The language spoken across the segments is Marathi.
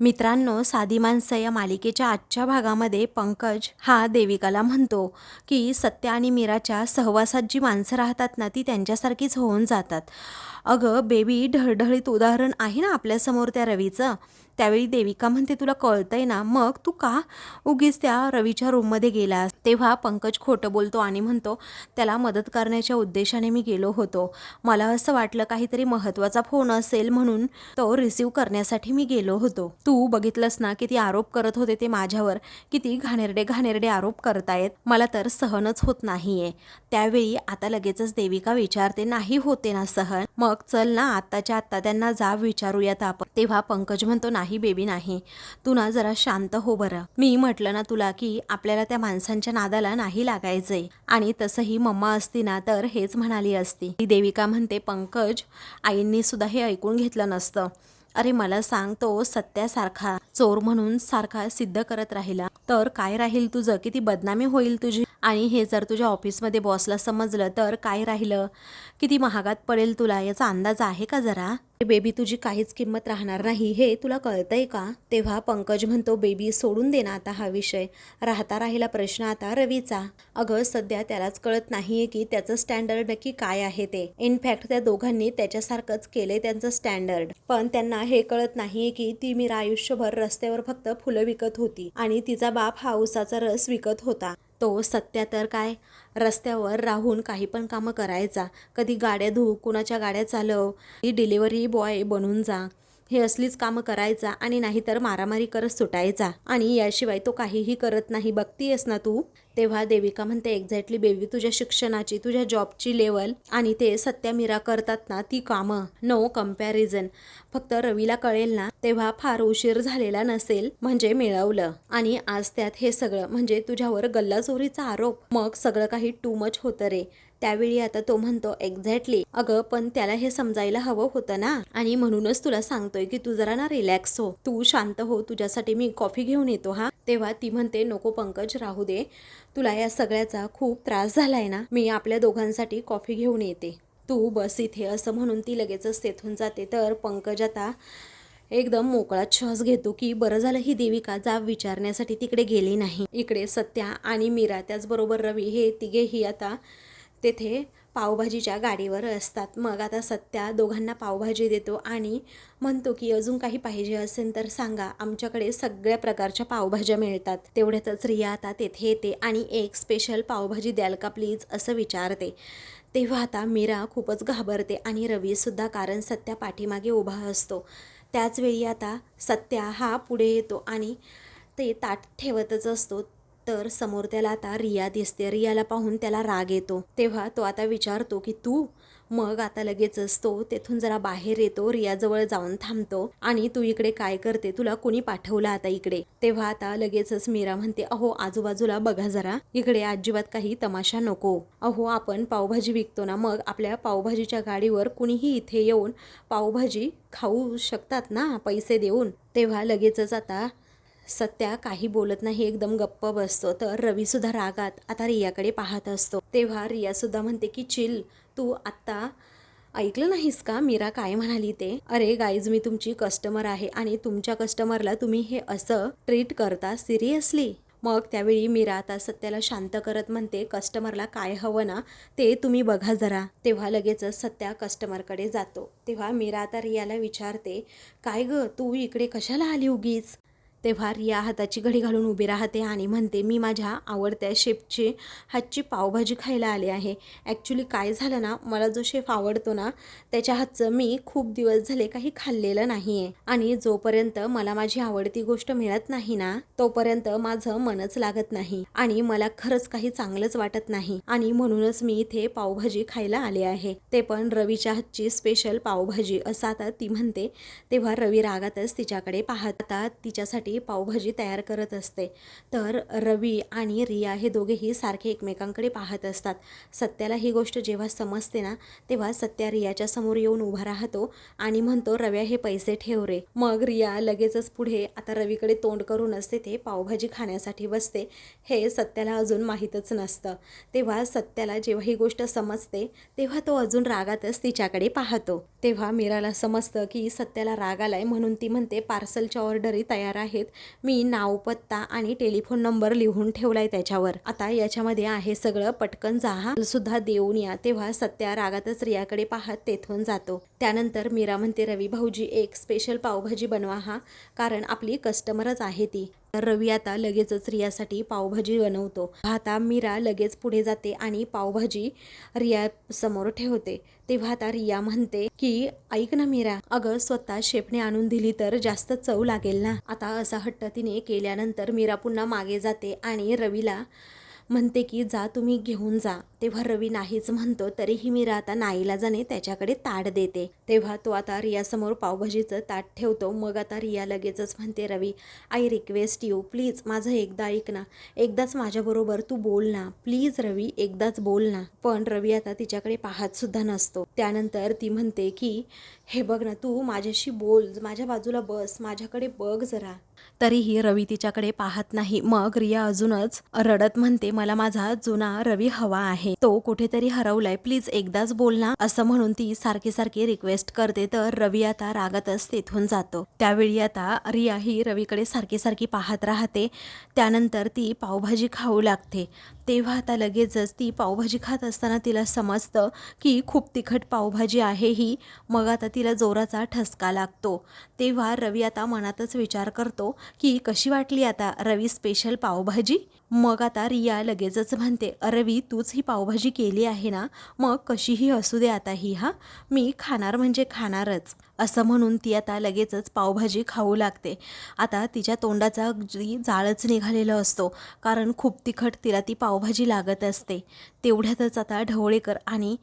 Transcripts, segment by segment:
मित्रांनो साधी माणसं या मालिकेच्या आजच्या भागामध्ये पंकज हा देविकाला म्हणतो की सत्य आणि मीराच्या सहवासात जी माणसं राहतात ना ती त्यांच्यासारखीच होऊन जातात. अगं बेबी ढळढळीत उदाहरण आहे ना आपल्यासमोर त्या रवीचं? त्यावेळी देविका म्हणते तुला कळतंय ना मग तू का उगीच त्या रवीच्या रूममध्ये गेलास? तेव्हा पंकज खोटं बोलतो आणि म्हणतो त्याला मदत करण्याच्या उद्देशाने मी गेलो होतो. मला असं वाटलं काहीतरी महत्त्वाचा फोन असेल म्हणून तो रिसीव्ह करण्यासाठी मी गेलो होतो. तू बघितलंस ना किती आरोप करत होते ते माझ्यावर? किती घाणेरडे घाणेरडे आरोप करतायत? मला तर सहनच होत नाहीये. त्यावेळी आता लगेचच देविका विचारते नाही होते ना सहन? मग चल ना आत्ताच्या आत्ता त्यांना जाब विचारूयात आपण. तेव्हा पंकज म्हणतो नाही बेबी नाही. तू ना जरा शांत हो बरं. मी म्हटलं ना तुला की आपल्याला त्या माणसांच्या नादाला नाही लागायचंय. आणि तसंही मम्मा असती ना तर हेच म्हणाली असती. ती देविका म्हणते पंकज आईंनी सुद्धा हे ऐकून घेतलं नसतं. अरे मला सांग तो सत्यासारखा चोर म्हणून सारखा सिद्ध करत राहिला. तर काय राहील तुझं? किती बदनामी होईल तुझी? आणि हे जर तुझ्या ऑफिसमध्ये बॉसला समजलं तर काय राहिलं? किती महागात पडेल तुला? याचा अंदाज आहे का जरा? बेबी तुझी काहीच किंमत राहणार नाही हे तुला कळतंय का? तेव्हा पंकज म्हणतो बेबी सोडून दे ना आता हा विषय. राहता राहिला प्रश्न आता रवीचा. अगं सध्या त्यालाच कळत नाहीये की त्याचं स्टँडर्ड नक्की काय आहे ते. इनफॅक्ट त्या दोघांनी त्याच्यासारखंच केले त्यांचं स्टँडर्ड पण त्यांना हे कळत नाहीये की ती मीरा आयुष्यभर रस्त्यावर फक्त फुलं विकत होती आणि तिचा बाप हा उसाचा रस विकत होता. तो सत्या तर काय? रस्त्यावर राहून काही पण कामं करायचा. कधी गाड्या धू कुणाच्या गाड्या चालव ही डिलिव्हरी बॉय बनून जा. हे असलीच कामं करायचा आणि नाहीतर मारामारी करत सुटायचा. आणि याशिवाय तो काहीही करत नाही बघतीयस ना तू? तेव्हा देविका म्हणते एक्झॅक्टली बेबी तुझ्या शिक्षणाची तुझ्या जॉबची लेवल आणि ते सत्या मीरा करतात ना ती कामं. नो कंपॅरिझन फक्त रवीला कळेल ना तेव्हा फार उशीर झालेला नसेल म्हणजे मिळवलं. आणि आज त्यात हे सगळं म्हणजे तुझ्यावर गल्लाचोरीचा आरोप. मग सगळं काही टू मच होतं रे. त्यावेळी आता तो म्हणतो एक्झॅक्टली अगं पण त्याला हे समजायला हवं होतं ना. आणि म्हणूनच तुला सांगतोय की तू जरा ना रिलॅक्स हो. तू शांत हो. तुझ्यासाठी मी कॉफी घेऊन येतो हा. तेव्हा ती म्हणते नको पंकज राहू दे. तुला या सगळ्याचा खूप त्रास झालाय ना. मी आपल्या दोघांसाठी कॉफी घेऊन येते. तू बस इथे. असं म्हणून ती लगेचच तेथून जाते. तर पंकज आता एकदम मोकळा श्वास घेतो की बरं झालं ही देविका जाब विचारण्यासाठी तिकडे गेली नाही. इकडे सत्या आणि मीरा त्याचबरोबर रवी हे तिघेही आता तेथे पावभाजीच्या गाडीवर असतात. मग आता सत्या दोघांना पावभाजी देतो आणि म्हणतो की अजून काही पाहिजे असेल तर सांगा. आमच्याकडे सगळ्या प्रकारच्या पावभाज्या मिळतात. तेवढ्यातच रिया आता तेथे येते आणि एक स्पेशल पावभाजी द्याल का प्लीज असं विचारते. तेव्हा आता मीरा खूपच घाबरते आणि रवीसुद्धा कारण सत्या पाठीमागे उभा असतो. त्याचवेळी आता सत्या हा पुढे येतो आणि ते ताट ठेवतच असतो. तर समोर त्याला आता रिया दिसते. रियाला पाहून त्याला राग येतो. तेव्हा तो आता विचारतो की तू? मग आता लगेचच तो तेथून जरा बाहेर येतो. रियाजवळ जाऊन थांबतो. आणि तू इकडे काय करते? तुला कोणी पाठवलं आता इकडे? तेव्हा आता लगेचच मीरा म्हणते अहो आजूबाजूला बघा जरा. इकडे अजिबात काही तमाशा नको. अहो आपण पावभाजी विकतो ना मग आपल्या पावभाजीच्या गाडीवर कुणीही इथे येऊन पावभाजी खाऊ शकतात ना? पैसे देऊन. तेव्हा लगेचच आता सत्या काही बोलत नाही एकदम गप्प बसतो. तर रवीसुद्धा रागात आता रियाकडे पाहत असतो. तेव्हा रियासुद्धा म्हणते की चिल तू आत्ता ऐकलं नाहीस का? मीरा काय म्हणाली ते? अरे गाईज मी तुमची कस्टमर आहे आणि तुमच्या कस्टमरला तुम्ही हे असं ट्रीट करता सिरियसली मग त्यावेळी मीरा आता सत्याला शांत करत म्हणते कस्टमरला काय हवं ना ते तुम्ही बघा जरा. तेव्हा लगेचच सत्या कस्टमरकडे जातो. तेव्हा मीरा आता रियाला विचारते काय गं तू इकडे कशाला आली उगीच? तेव्हा रिया हाताची घडी घालून उभी राहते आणि म्हणते मी माझ्या आवडत्या शेफची हातची पावभाजी खायला आले आहे. ॲक्च्युली काय झालं ना मला जो शेफ आवडतो ना त्याच्या हातचं मी खूप दिवस झाले काही खाल्लेलं नाही आहे आणि जोपर्यंत मला माझी आवडती गोष्ट मिळत नाही ना तोपर्यंत माझं मनच लागत नाही आणि मला खरंच काही चांगलंच वाटत नाही. आणि म्हणूनच मी इथे पावभाजी खायला आले आहे. ते पण रवीच्या हातची स्पेशल पावभाजी असं आता ती म्हणते. तेव्हा रवी रागातच तिच्याकडे पाहत आता तिच्यासाठी मुलांसाठी पावभाजी तयार करत असते. तर रवी आणि रिया हे दोघेही सारखे एकमेकांकडे पाहत असतात. सत्याला ही गोष्ट जेव्हा समजते ना तेव्हा सत्या रियाच्या समोर येऊन उभा राहतो आणि म्हणतो रव्या हे पैसे ठेव रे. मग रिया लगेचच पुढे आता रवीकडे तोंड करून असते ते पावभाजी खाण्यासाठी बसते. हे सत्याला अजून माहीतच नसतं. तेव्हा सत्याला जेव्हा ही गोष्ट समजते तेव्हा तो अजून रागातच तिच्याकडे पाहतो. तेव्हा मीराला समजतं की सत्याला राग आलाय म्हणून ती म्हणते पार्सलच्या ऑर्डरी तयार आहेत. मी नाव पत्ता आणि टेलिफोन नंबर लिहून ठेवलाय त्याच्यावर. आता याच्यामध्ये आहे सगळं. पटकन जा सुद्धा देऊन या. तेव्हा सत्या रागातच रियाकडे पाहत तेथून जातो. त्यानंतर मीरा म्हणते रवी भाऊजी एक स्पेशल पावभाजी बनवा हा. कारण आपली कस्टमरच आहे ती. तर रवी आता लगेचच रियासाठी पावभाजी बनवतो. आता मीरा लगेच पुढे जाते आणि पावभाजी रिया समोर ठेवते. तेव्हा आता रिया म्हणते की ऐक ना मीरा अगं स्वतः शेपणे आणून दिली तर जास्त चव लागेल ना? आता असा हट्ट तिने केल्यानंतर मीरा पुन्हा मागे जाते आणि रवीला म्हणते की जा तुम्ही घेऊन जा. तेव्हा रवी नाहीच म्हणतो तरीही मीरा आता नाईलाजाने त्याच्याकडे ताट देते. तेव्हा तो आता रियासमोर पावभाजीचं ताट ठेवतो. मग आता रिया लगेचच म्हणते Ravi I request you please माझं एकदा ऐक ना. एकदाच माझ्याबरोबर तू बोल ना. प्लीज रवी एकदाच बोल ना. पण रवी आता तिच्याकडे पाहत सुद्धा नसतो. त्यानंतर ती म्हणते की हे बघ ना तू माझ्याशी बोल. माझ्या बाजूला बस. माझ्याकडे बघ जरा. तरीही रवी तिच्याकडे पाहत नाही. मग रिया अजूनच रडत म्हणते मला माझा जुना रवी हवा आहे. तो कुठेतरी हरवलाय. प्लीज एकदाच बोल ना असं म्हणून ती सारखी सारखी रिक्वेस्ट करते. तर रवी आता रागातच तेथून जातो. त्यावेळी आता रिया ही रवीकडे सारखी सारखी पाहत राहते. त्यानंतर ती पावभाजी खाऊ लागते. तेव्हा आता लगेचच ती पावभाजी खात असताना तिला समजतं की खूप तिखट पावभाजी आहे ही. मग आता तिला जोराचा ठसका लागतो. तेव्हा रवी आता मनातच विचार करतो की कशी वाटली आता रवी स्पेशल पावभाजी? मग आता रिया लगेचच म्हणते रवी तूच ही पावभाजी केली आहे ना? मग कशीही असू दे आता ही हा? मी खाणार म्हणजे खाणारच. असं म्हणून ती आता लगेचच पावभाजी खाऊ लागते. आता तिच्या तोंडाचा अगदी जाळच निघालेला असतो कारण खूप तिखट तिला ती पावभाजी लागत असते. तेवढ्यातच आता ढवळेकर आणि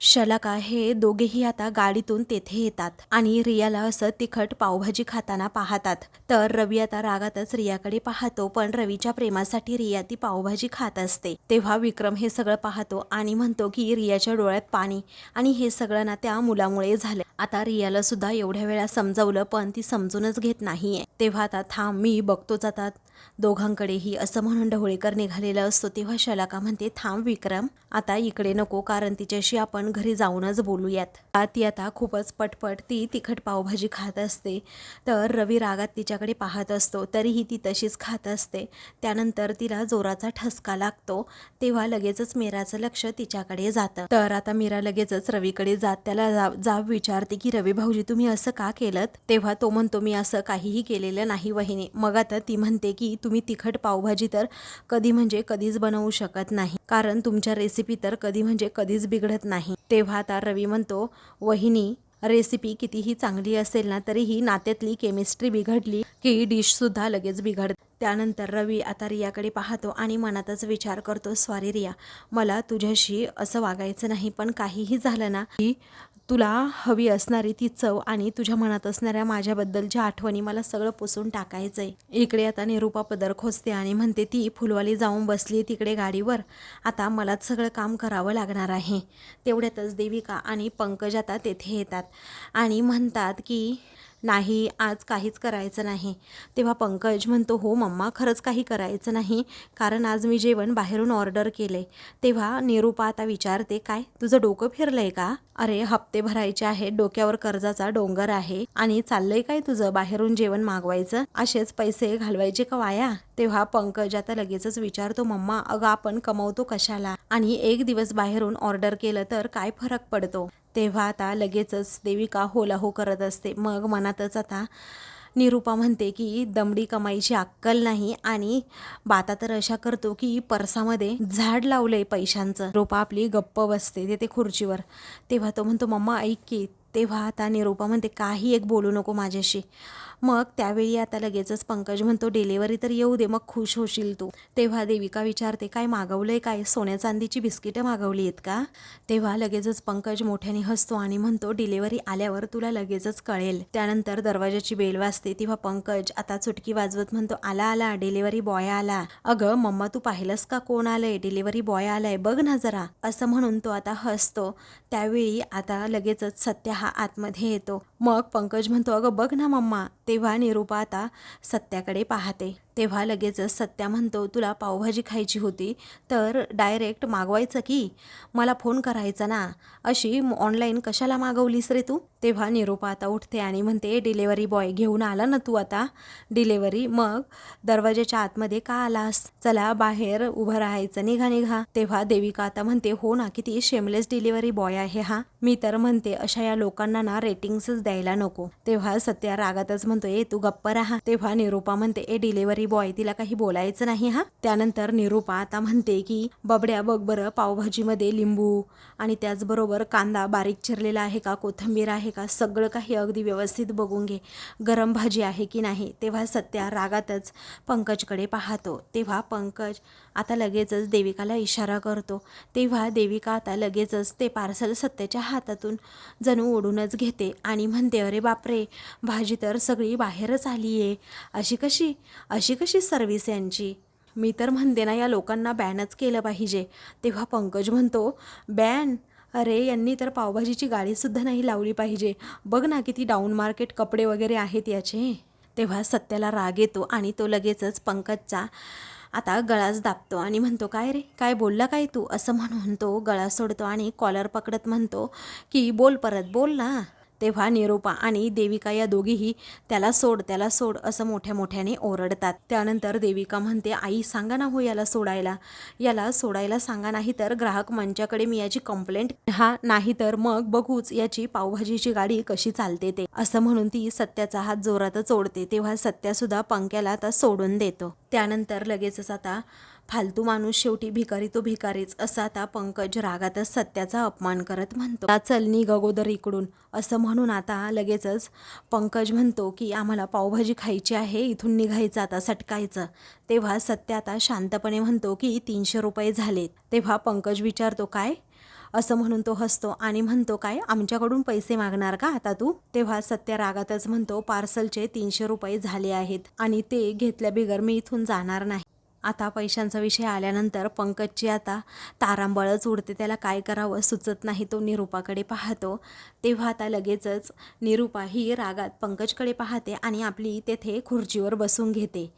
शलाका हे दोघेही आता गाडीतून तेथे येतात आणि रियाला असं तिखट पावभाजी खाताना पाहतात. तर रवी आता रागातच रियाकडे पाहतो पण रवीच्या प्रेमासाठी रिया ती पावभाजी खात असते. तेव्हा विक्रम हे सगळं पाहतो आणि म्हणतो की रियाच्या डोळ्यात पाणी आणि हे सगळं ना त्या मुलामुळे झालं. आता रियाला सुद्धा एवढ्या वेळा समजावलं पण ती समजूनच घेत नाहीये. तेव्हा आता थांब मी बघतोच आता दोघांकडेही असं म्हणून ढवळेकर निघालेला असतो तेव्हा शलाका म्हणते थांब विक्रम आता इकडे नको कारण तिच्याशी आपण घरी जाऊनच बोलूयात. ती आता खूपच पटपट ती तिखट पावभाजी खात असते तर रवी रागात तिच्याकडे पाहत असतो तरीही ती तशीच खात असते. त्यानंतर तिला जोराचा ठसका लागतो तेव्हा लगेचच मीराचं लक्ष तिच्याकडे जातं. तर आता मीरा लगेचच रवीकडे जात त्याला जा जाब विचारते की रवी भाऊजी तुम्ही असं का केलं तेव्हा तो म्हणतो मी असं काहीही केलेलं नाही वहिनी. मग आता ती म्हणते की तुम्ही तिखट पावभाजी तर कधी म्हणजे कधीच बनवू शकत नाही. कारण तुमच्या रेसिपी तर कधी म्हणजे कधीच बिघडत नाही. तेव्हा आता रवी म्हणतो वहिनी रेसिपी कितीही चांगली असेल ना तरीही नात्यातली केमिस्ट्री बिघडली की डिशसुद्धा लगेच बिघड त्यानंतर रवी आता रियाकडे पाहतो आणि मनातच विचार करतो स्वारी रिया मला तुझ्याशी असं वागायचं नाही पण काहीही झालं ना की तुला हवी असणारी ती चव आणि तुझ्या मनात असणाऱ्या माझ्याबद्दलच्या आठवणी मला सगळं पुसून टाकायचं आहे इकडे आता निरूपा पदर खोचते आणि म्हणते ती फुलवाली जाऊन बसली तिकडे गाडीवर. आता मलाच सगळं काम करावं लागणार आहे. तेवढ्यातच देविका आणि पंकज आता तेथे येतात आणि म्हणतात की नाही आज काहीच करायचं नाही. तेव्हा पंकज म्हणतो हो मम्मा खरंच काही करायचं नाही कारण आज मी जेवण बाहेरून ऑर्डर केले तेव्हा निरूपा आता विचारते काय तुझं डोकं फिरलंय का? अरे हप्ते भरायचे आहेत डोक्यावर कर्जाचा डोंगर आहे आणि चाललंय काय तुझं बाहेरून जेवण मागवायचं? असेच पैसे घालवायचे का वाया? तेव्हा पंकज आता लगेचच विचारतो मम्मा अगं आपण कमवतो कशाला? आणि एक दिवस बाहेरून ऑर्डर केलं तर काय फरक पडतो? तेव्हा आता लगेचच देविका होला हो करत असते. मग मनातच आता निरूपा म्हणते की दमडी कमाईची अक्कल नाही आणि बाता तर अशा करतो की पर्सामध्ये झाड लावलंय पैशांचं. रोपा आपली गप्प बसते ते ते खुर्चीवर. तेव्हा तो म्हणतो मम्मा ऐक की. तेव्हा आता निरूपा म्हणते काही एक बोलू नको माझ्याशी. मग त्यावेळी आता लगेचच पंकज म्हणतो डिलेवरी तर येऊ दे मग खुश होशील तू. तेव्हा देविका विचारते काय मागवलंय काय? सोन्या चांदीची बिस्किटं मागवली आहेत का? तेव्हा लगेचच पंकज मोठ्याने हसतो आणि म्हणतो डिलेवरी आल्यावर तुला लगेचच कळेल. त्यानंतर दरवाजाची बेल वाजते तेव्हा पंकज आता चुटकी वाजवत म्हणतो आला आला डिलेवरी बॉय आला. अगं मम्मा तू पाहिलंस का कोण आलंय? डिलेवरी बॉय आलाय बघ ना जरा. असं म्हणून तो आता हसतो. त्यावेळी आता लगेचच सत्य हा आतमध्ये येतो. मग पंकज म्हणतो अगं बघ ना मम्मा तेव्हा निरूपा आता सत्याकडे पाहते. तेव्हा लगेचच सत्या म्हणतो तुला पावभाजी खायची होती तर डायरेक्ट मागवायचं की मला फोन करायचा ना अशी ऑनलाईन कशाला मागवलीस रे तू? तेव्हा निरूपा आता उठते आणि म्हणते डिलेवरी बॉय घेऊन आला ना तू आता? डिलेवरी? मग? दरवाजाच्या आतमध्ये का आलास? चला बाहेर उभं राहायचं निघा निघा. तेव्हा देविका आता म्हणते हो ना किती शेमलेस डिलिव्हरी बॉय आहे हा. मी तर म्हणते अशा या लोकांना ना रेटिंग्सच द्यायला नको. तेव्हा सत्या रागातच म्हणतो ए तू गप्प राहा. तेव्हा निरूपा म्हणते ए डिलेवरी बॉय तिला काही बोलायचं नाही हा. त्यानंतर निरूपा आता म्हणते की बबड्या बघ बरं पावभाजीमध्ये लिंबू आणि त्याचबरोबर कांदा बारीक चिरलेला आहे का कोथिंबीर आहे का सगळं काही अगदी व्यवस्थित बघून घे. गरम भाजी आहे की नाही तेव्हा सत्या रागातच पंकजकडे पाहतो. तेव्हा पंकज आता लगेचच देविकाला इशारा करतो. तेव्हा देविका आता लगेचच ते पार्सल सत्याच्या हातातून जणू ओढूनच घेते आणि म्हणते अरे बापरे भाजी तर सगळी बाहेरच आली आहे अशी कशी? अशी कशी सर्विस यांची? मी तर म्हणते ना या लोकांना बॅनच केलं पाहिजे. तेव्हा पंकज म्हणतो बॅन? अरे यांनी तर पावभाजीची गाडीसुद्धा नाही लावली पाहिजे. बघ ना किती डाऊन मार्केट कपडे वगैरे आहेत याचे. तेव्हा सत्याला राग येतो आणि तो लगेचच पंकजचा आता गळाच दाबतो आणि म्हणतो काय रे? काय बोलला काय तू? असं म्हणून तो गळा सोडतो आणि कॉलर पकडत म्हणतो की बोल परत बोल ना. तेव्हा निरूपा आणि देविका या दोघीही त्याला सोड त्याला सोड असं मोठ्या मोठ्याने ओरडतात. त्यानंतर देविका म्हणते आई सांगा ना हो याला सोडायला. याला सोडायला सांगा नाही तर ग्राहक मंचाकडे मी याची कंप्लेंट हा नाही तर मग बघूच याची पावभाजीची गाडी कशी चालते ते. असं म्हणून ती सत्याचा हात जोरातच ओढते तेव्हा सत्यासुद्धा पंक्याला आता सोडून देतो. त्यानंतर लगेचच आता फालतू माणूस शेवटी भिकारी तो भिकारीच असं आता पंकज रागातच सत्याचा अपमान करत म्हणतो. चलनी चल इकडून असं म्हणून आता लगेचच पंकज म्हणतो की आम्हाला पावभाजी खायची आहे इथून निघायचं आता सटकायचं. तेव्हा सत्य आता शांतपणे म्हणतो की तीनशे रुपये झालेत. तेव्हा पंकज विचारतो काय? असं म्हणून तो हसतो आणि म्हणतो काय आमच्याकडून पैसे मागणार का आता तू? तेव्हा सत्य रागातच म्हणतो पार्सलचे तीनशे रुपये झाले आहेत आणि ते घेतल्या बिगर मी इथून जाणार नाही. आता पैशांचा विषय आल्यानंतर पंकजची आता तारांबळच उडते. त्याला काय करावं सुचत नाही तो निरूपाकडे पाहतो. तेव्हा आता लगेचच निरूपा ही रागात पंकजकडे पाहते आणि आपली तेथे खुर्चीवर बसून घेते.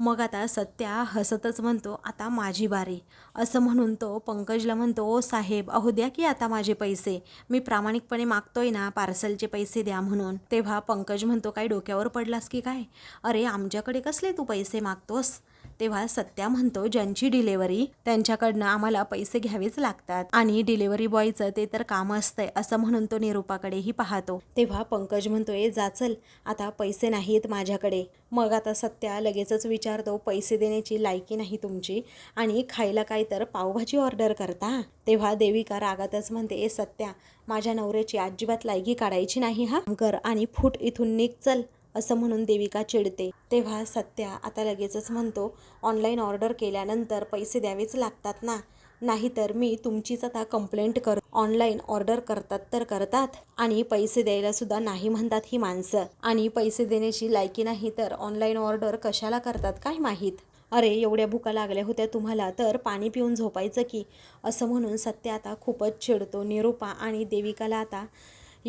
मग आता सत्या हसतच म्हणतो आता माझी बारी. असं म्हणून तो पंकजला म्हणतो ओ साहेब अहो द्या की आता माझे पैसे. मी प्रामाणिकपणे मागतोय ना पार्सलचे पैसे द्या म्हणून. तेव्हा पंकज म्हणतो काय डोक्यावर पडलास की काय? अरे आमच्याकडे कसले तू पैसे मागतोस? तेव्हा सत्या म्हणतो ज्यांची डिलेवरी त्यांच्याकडनं आम्हाला पैसे घ्यावेच लागतात आणि डिलेवरी बॉयचं ते तर काम असतंय असं म्हणून तो निरूपाकडेही पाहतो. तेव्हा पंकज म्हणतो जाचल जा चल आता पैसे नाहीत माझ्याकडे. मग आता सत्या लगेचच विचारतो पैसे देण्याची लायकी नाही तुमची आणि खायला काय तर पावभाजी ऑर्डर करता? तेव्हा देविका रागातच म्हणते ए सत्या माझ्या नवऱ्याची अजिबात लायकी काढायची नाही हा. कर आणि फूट इथून निघ चल. असं म्हणून देविका चिडते. तेव्हा सत्या आता लगेचच म्हणतो ऑनलाईन ऑर्डर केल्यानंतर पैसे द्यावेच लागतात ना? नाहीतर मी तुमचीच आता कंप्लेंट कर. ऑनलाईन ऑर्डर करतात तर करतात आणि पैसे द्यायला सुद्धा नाही म्हणतात ही माणसं. आणि पैसे देण्याची लायकी नाही तर ऑनलाईन ऑर्डर कशाला करतात काय माहीत? अरे एवढ्या भुका लागल्या होत्या तुम्हाला तर पाणी पिऊन झोपायचं की? असं म्हणून सत्य आता खूपच चिडतो. निरूपा आणि देविकाला आता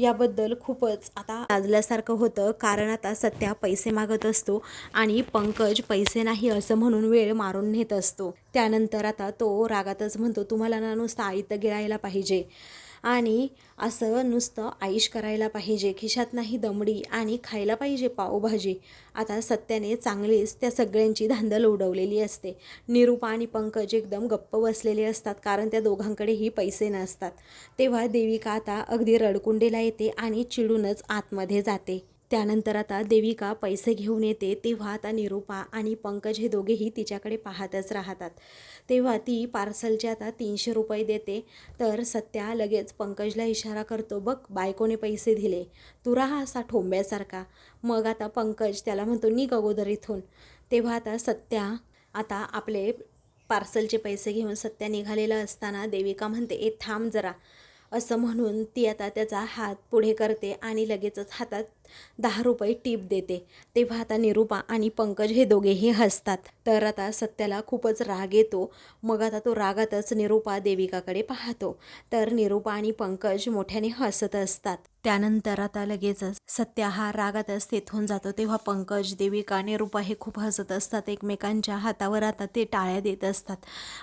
याबद्दल खूपच आता लाजल्यासारखं होतं. कारण आता सत्या पैसे मागत असतो आणि पंकज पैसे नाही असं म्हणून वेळ मारून नेत असतो. त्यानंतर आता तो रागातच म्हणतो तुम्हाला ना नुसतं आईत गिळायला पाहिजे. आणि असं नुसतं आईश करायला पाहिजे खिशात नाही दमडी आणि खायला पाहिजे पावभाजी. आता सत्याने चांगलीच त्या सगळ्यांची धांदल उडवलेली असते. निरूपा आणि पंकज एकदम गप्प बसलेले असतात कारण त्या दोघांकडेही पैसे नसतात. तेव्हा देविका आता अगदी रडकुंडीला येते आणि चिडूनच आतमध्ये जाते. त्यानंतर आता देविका पैसे घेऊन येते तेव्हा आता निरूपा आणि पंकज हे दोघेही तिच्याकडे पाहतच राहतात. तेव्हा ती पार्सलचे आता तीनशे रुपये देते. तर सत्या लगेच पंकजला इशारा करतो बघ बायकोने पैसे दिले. तू राहा असा ठोंब्यासारखा. मग आता पंकज त्याला म्हणतो निघ अगोदर इथून. तेव्हा आता सत्या आता आपले पार्सलचे पैसे घेऊन सत्या निघालेला असताना देविका म्हणते ए थांब जरा. असं म्हणून ती आता त्याचा हात पुढे करते आणि लगेचच हातात दहा रुपये टीप देते. तेव्हा आता निरूपा आणि पंकज हे दोघेही हसतात. तर आता सत्याला खूपच राग येतो. मग आता तो रागातच निरूपा देविकाकडे पाहतो. तर निरूपा आणि पंकज मोठ्याने हसत असतात. त्यानंतर आता लगेचच सत्या हा रागातच तेथून जातो. तेव्हा पंकज देविका निरूपा हे खूप हसत असतात. एकमेकांच्या हातावर आता ते टाळ्या देत असतात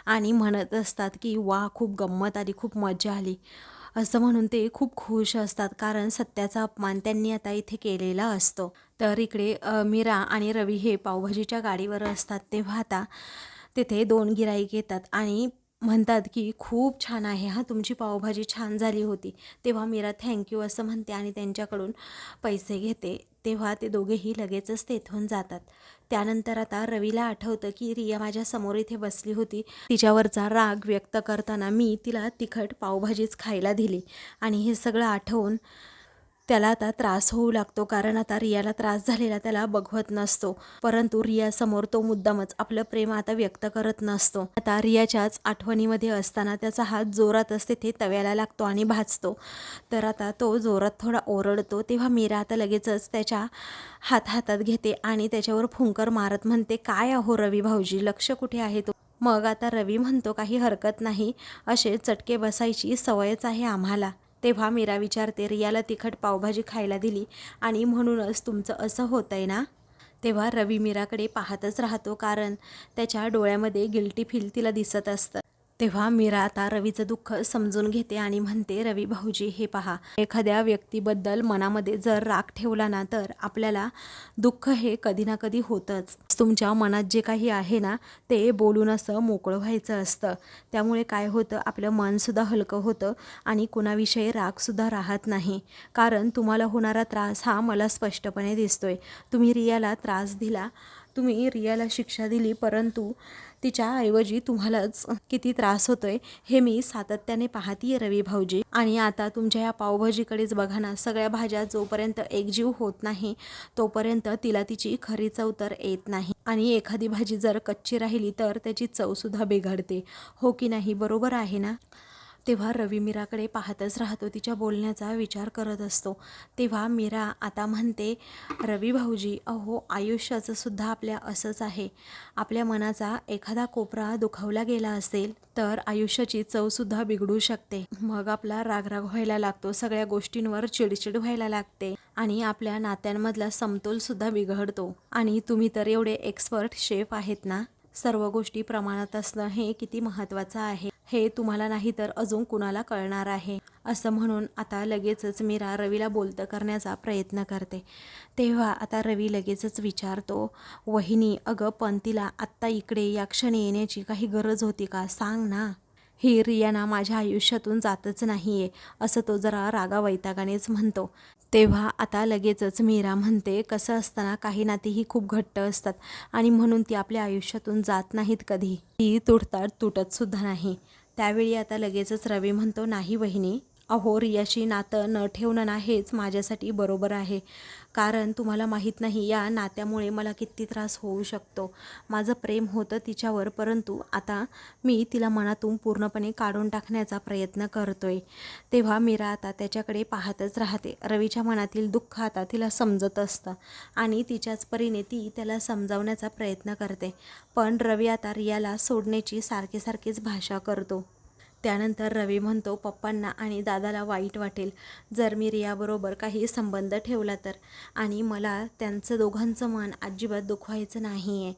आणि म्हणत असतात की वा खूप गंमत आली खूप मजा आली. असं म्हणून ते खूप खुश असतात कारण सत्याचा अपमान त्यांनी आता इथे केलेला असतो. तर इकडे मीरा आणि रवी हे पावभाजीच्या गाडीवर असतात तेव्हा आता तिथे दोन गिराईक येतात आणि म्हणतात की खूप छान आहे हा तुमची पावभाजी छान झाली होती. तेव्हा मीरा थँक्यू असं म्हणते आणि त्यांच्याकडून पैसे घेते. तेव्हा ते दोघेही लगेचच तेथून जातात. त्यानंतर आता रवीला आठवतं की रिया माझ्यासमोर इथे बसली होती. तिच्यावरचा राग व्यक्त करताना मी तिला तिखट पावभाजीच खायला दिली. आणि हे सगळं आठवून त्याला आता त्रास होऊ लागतो कारण आता रियाला त्रास झालेला त्याला बघवत नसतो. परंतु रियासमोर तो मुद्दामच आपलं प्रेम आता व्यक्त करत नसतो. आता रियाच्याच आठवणीमध्ये असताना त्याचा हात जोरातच तिथे तव्याला लागतो आणि भाजतो. तर आता तो जोरात थोडा ओरडतो तेव्हा मीरा आता लगेचच त्याच्या हात हातात घेते आणि त्याच्यावर फुंकर मारत म्हणते काय अहो रवी भाऊजी लक्ष कुठे आहे तो? मग आता रवी म्हणतो काही हरकत नाही असे चटके बसायची सवयच आहे आम्हाला. तेव्हा मीरा विचारते रियाला तिखट पावभाजी खायला दिली आणि म्हणूनच तुमचं असं होतं आहे ना? तेव्हा रवी मीराकडे पाहतच राहतो कारण त्याच्या डोळ्यामध्ये गिल्टी फील तिला दिसत असतं. तेव्हा मीरा आता रवीचं दुःख समजून घेते आणि म्हणते रवी भाऊजी हे पहा एखाद्या व्यक्तीबद्दल मनामध्ये जर राग ठेवला ना तर आपल्याला दुःख हे कधी ना कधी होतंच. तुमच्या मनात जे काही आहे ना ते बोलून असं मोकळं व्हायचं असतं. त्यामुळे काय होतं आपलं मनसुद्धा हलकं होतं आणि कुणाविषयी रागसुद्धा राहत नाही. कारण तुम्हाला होणारा त्रास हा मला स्पष्टपणे दिसतोय. तुम्ही रियाला त्रास दिला तुम्ही रियाला शिक्षा दिली परंतु तिच्याऐवजी तुम्हालाच किती त्रास होतोय हे मी सातत्याने पाहतीये रवी भाऊजी. आणि आता तुमच्या या पावभाजीकडेच बघा ना सगळ्या भाज्या जोपर्यंत एकजीव होत नाही तोपर्यंत तिला तिची खरी चव तर येत नाही. आणि एखादी भाजी जर कच्ची राहिली तर त्याची चवसुद्धा बिघडते. हो की नाही? बरोबर आहे ना? तेव्हा रवी मीराकडे पाहतच राहतो. तिच्या बोलण्याचा विचार करत असतो. तेव्हा मीरा आता म्हणते रवी भाऊजी अहो आयुष्याचं सुद्धा आपल्या असंच आहे. आपल्या मनाचा एखादा कोपरा दुखावला गेला असेल तर आयुष्याची चवसुद्धा बिघडू शकते. मग आपला रागराग व्हायला लागतो. सगळ्या गोष्टींवर चिडचिड व्हायला लागते आणि आपल्या नात्यांमधला समतोलसुद्धा बिघडतो. आणि तुम्ही तर एवढे एक्सपर्ट शेफ आहेत ना? सर्व गोष्टी प्रमाणात असणं हे किती महत्त्वाचं आहे. हे तुम्हाला नाही तर अजून कुणाला कळणार आहे? असं म्हणून आता लगेचच मीरा रवीला बोलतं करण्याचा प्रयत्न करते. तेव्हा आता रवी लगेचच विचारतो वहिनी अगं पण तिला आत्ता इकडे या क्षणी येण्याची काही गरज होती का? सांग ना. ही रियाना माझ्या आयुष्यातून जातच नाही आहे असं तो जरा रागा वैतागानेच म्हणतो. तेव्हा आता लगेचच मीरा म्हणते कसं असताना काही नाती ही खूप घट्ट असतात आणि म्हणून ती आपल्या आयुष्यातून जात नाहीत कधी. ती तुटतात तुटत सुद्धा नाही. त्यावेळी आता लगेचच रवी म्हणतो नाही वहिनी अहो रियाशी नातं न ठेवणं ना हेच माझ्यासाठी बरोबर आहे. कारण तुम्हाला माहीत नाही या नात्यामुळे मला किती त्रास होऊ शकतो. माझं प्रेम होतं तिच्यावर परंतु आता मी तिला मनातून पूर्णपणे काढून टाकण्याचा प्रयत्न करतोय. तेव्हा मीरा आता त्याच्याकडे पाहतच राहते. रवीच्या मनातील दुःख आता तिला समजत असतं आणि तिच्याच परीने ती त्याला समजावण्याचा प्रयत्न करते. पण रवी आता रियाला सोडण्याची सारखी सारखीच भाषा करतो. त्यानंतर रवी म्हणतो पप्पांना आणि दादाला वाईट वाटेल. जर मी रियाबरोबर काही संबंध ठेवला तर. आणि मला त्यांचं दोघांचं मन अजिबात दुखवायचं नाही आहे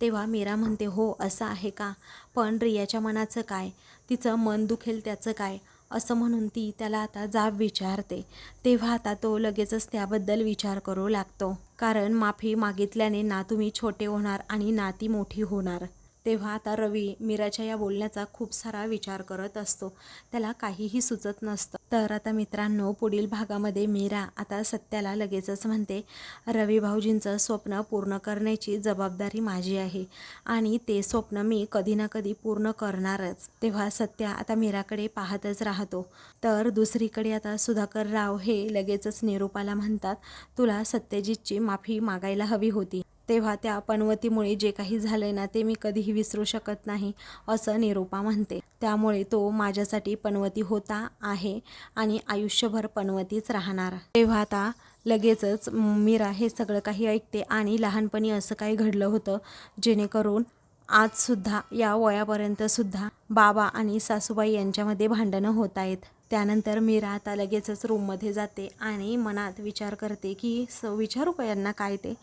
तेव्हा मीरा म्हणते हो असं आहे का? पण रियाच्या मनाचं काय? तिचं मन दुखेल त्याचं काय? असं म्हणून ती त्याला आता जाब विचारते. तेव्हा आता तो लगेचच त्याबद्दल विचार करू लागतो. कारण माफी मागितल्याने ना तुम्ही छोटे होणार आणि ना ती मोठी होणार. तेव्हा आता रवी मीराच्या या बोलण्याचा खूप सारा विचार करत असतो. त्याला काहीही सुचत नसतं. तर आता मित्रांनो पुढील भागामध्ये मीरा आता सत्याला लगेचच म्हणते रवी भाऊजींचं स्वप्न पूर्ण करण्याची जबाबदारी माझी आहे आणि ते स्वप्न मी कधी ना कधी पूर्ण करणारच. तेव्हा सत्या आता मीराकडे पाहतच राहतो. तर दुसरीकडे आता सुधाकर राव हे लगेचच निरूपाला म्हणतात तुला सत्यजितची माफी मागायला हवी होती. तेव्हा त्या पनवतीमुळे जे काही झालंय ना ते मी कधीही विसरू शकत नाही असं निरूपा म्हणते. त्यामुळे तो माझ्यासाठी पनवती होता आहे आणि आयुष्यभर पनवतीच राहणार. तेव्हा आता लगेचच मीरा हे सगळं काही ऐकते आणि लहानपणी असं काही घडलं होतं जेणेकरून आजसुद्धा या वयापर्यंतसुद्धा बाबा आणि सासूबाई यांच्यामध्ये भांडणं होत आहेत. त्यानंतर मीरा आता लगेचच रूममध्ये जाते आणि मनात विचार करते की स विचारू का यांना काय ते?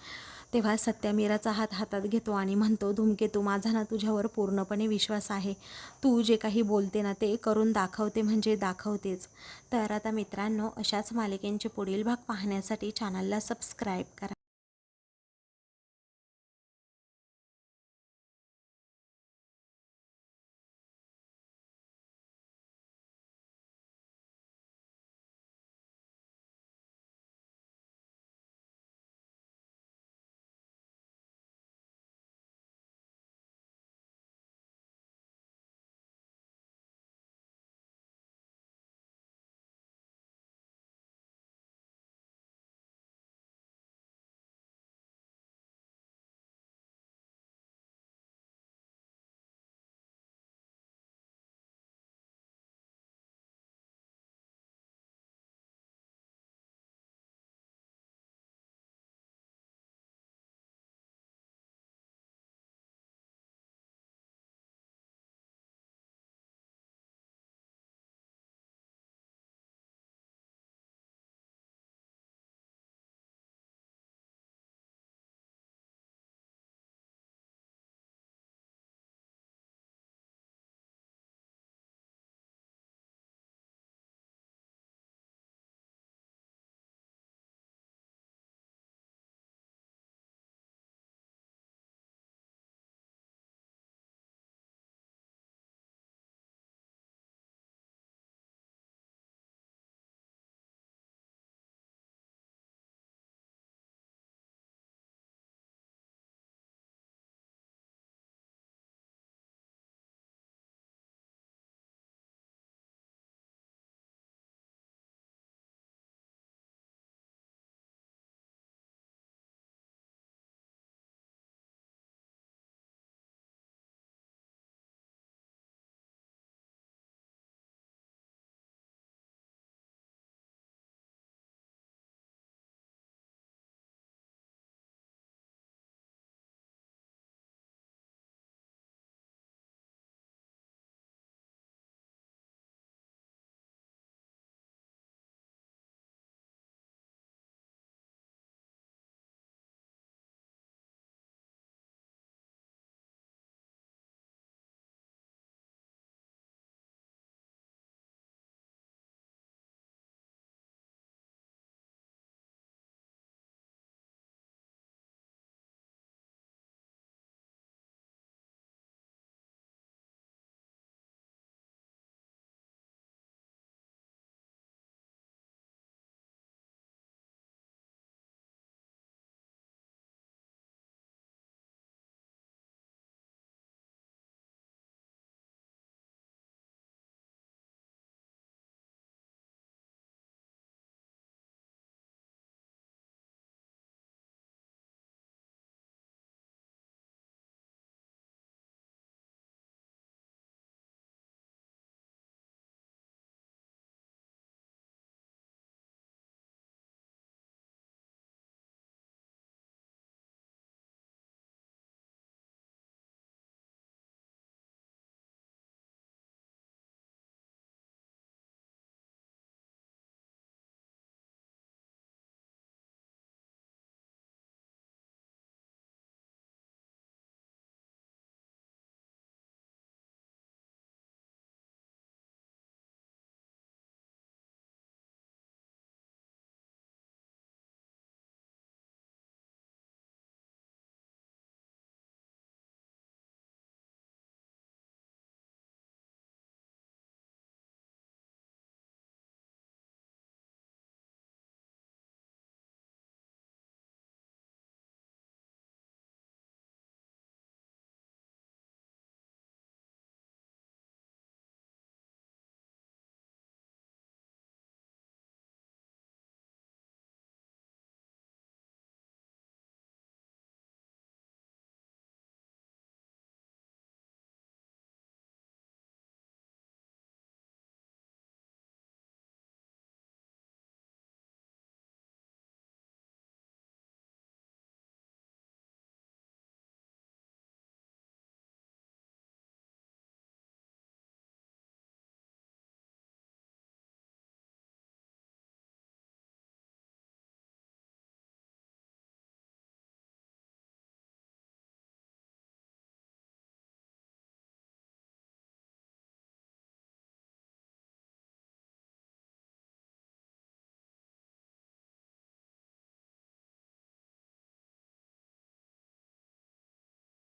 तेव्हा सत्या मीराचा हात हातात घेतो आणि म्हणतो धूमकेतू माझा ना तुझ्यावर पूर्णपणे विश्वास आहे. तू जे काही बोलते ना ते करून दाखवते म्हणजे दाखवतेच. तर आता मित्रांनो अशाच मालिकेंचे पुढील भाग पाहण्यासाठी चॅनलला सबस्क्राईब करा.